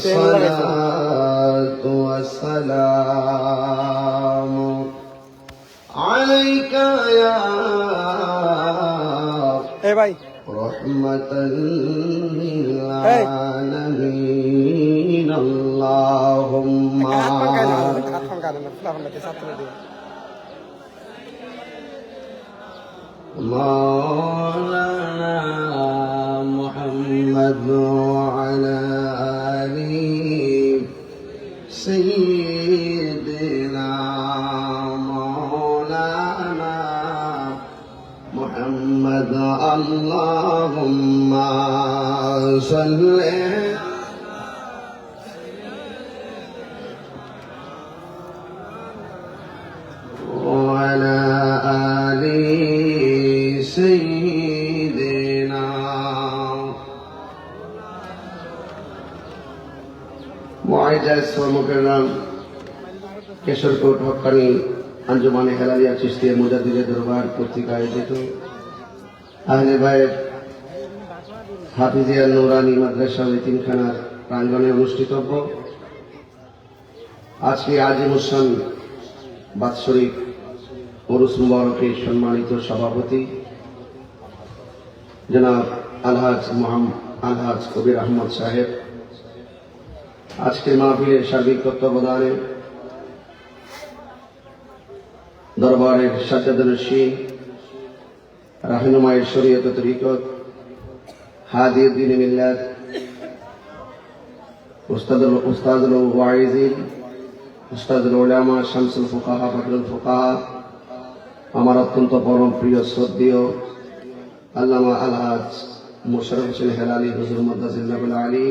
والصلاة والسلام عليك يا رحمة للعالمين اللهم مولانا محمد محمد اللهم صل وعلى آل سيدنا معجز ومكرم কেশরকোট হকানি আঞ্জুমানে হেলালিয়া চিস্তিয়া মুজাদিদের দরবার কর্তৃক আয়োজিত আহলে ভাইয়ের হাফিজিয়া নুরানি মাদ্রাসা তিনখানার প্রাঙ্গণে অনুষ্ঠিতব্য। আজকে আজিমুসান বাৎসরিক ওরুস মুবারকের সম্মানিত সভাপতি। জনাব আলহাজ মোহাম্মদ আলহাজ কবির আহমদ সাহেব, আজকের মাহফিলের সার্বিক তত্ত্বাবধানে দরবারের সাজ্জাদুল সিং রাহনুমায়ের শরীয়ত তরিকত হাদিউদ্দিন মিল্লাত, উস্তাদুল উস্তাদুল ওয়াইজিন, উস্তাদুল উলামা শামসুল ফুকাহা, ফখরুল ফুকাহা, আমার অত্যন্ত পরম প্রিয় শ্রদ্ধেয় আল্লামা আলহাজ মোশারফ হোসেন হেলালি, হুজুর মদ্দাজিল্লাহুল আলী।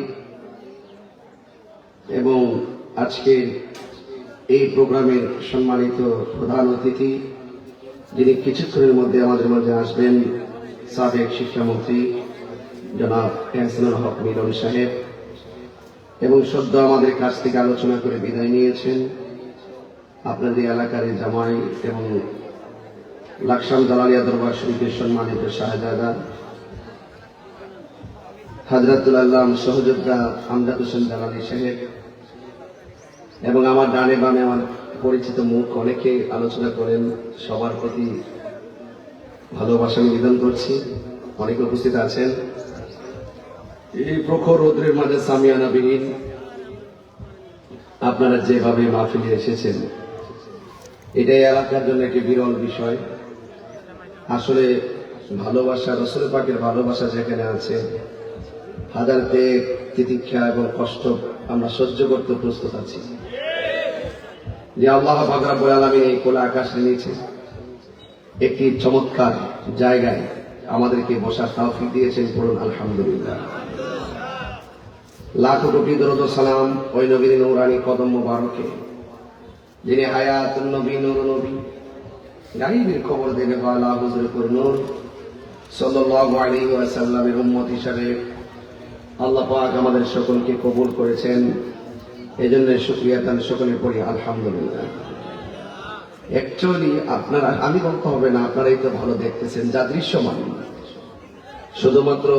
এবং আজকের এই প্রোগ্রামের সম্মানিত প্রধান অতিথি যিনি কিছুক্ষণের মধ্যে আমাদের মাঝে আসবেন, সাবেক শিক্ষামন্ত্রী জনাব এহসানুল হক মিলন সাহেব, এবং সদ্য আমাদের কাছ থেকে আলোচনা করে বিদায় নিয়েছেন। আপনাদের এলাকার জামাই এবং লাকসাম জালালিয়া দরবার শরীফের সম্মানিত শাহজাদা, হাজরাতুল আল্লাম সহযোদ্ধা আমজাদ হোসেন জালালি সাহেব, এবং আমার ডানে বামে আমার পরিচিত মুখ অনেকে আলোচনা করেন, সবার প্রতি ভালোবাসা নিবেদন করছি। অনেকে উপস্থিত আছেন। এই প্রখর রৌদ্রের মাঝে সামিয়ানা বিহীন আপনারা যেভাবে মাহফিলে এসেছেন, এটাই এলাকার জন্য একটি বিরল বিষয়। আসলে ভালোবাসা, রসুল পাকের ভালোবাসা যেখানে আছে, হাজার ত্যাগ, তিতিক্ষা এবং কষ্ট আমরা সহ্য করতে প্রস্তুত আছি। যে আল্লাহ বাগরাবুল আলমী এই কোলা আকাশে নিয়েছে একটি চমৎকার জায়গায় আমাদেরকে বসার তাওফিক দিয়েছেন পড়ুন, আলহামদুলিল্লাহ। লাখ কোটি দরদ সালাম ওই নবীর নৌরানি কদম মুবারকে, যিনি হায়াত নবী নূর নবী। গাইবের খবর দেবে বালা হুজুর পুর নূর। সাল্লাল্লাহু আলাইহি ওয়াসাল্লামের উম্মত হিসাবে আল্লাহ পাক আমাদের সকলকে কবুল করেছেন। এই জন্য শুক্রিয়া তান সকলে পড়ি আলহামদুলিল্লাহ। অ্যাকচুয়ালি আপনারা, আমি বলতে হবে না, আপনারাই তো ভালো দেখতেছেন, যা দৃশ্যমান। শুধুমাত্র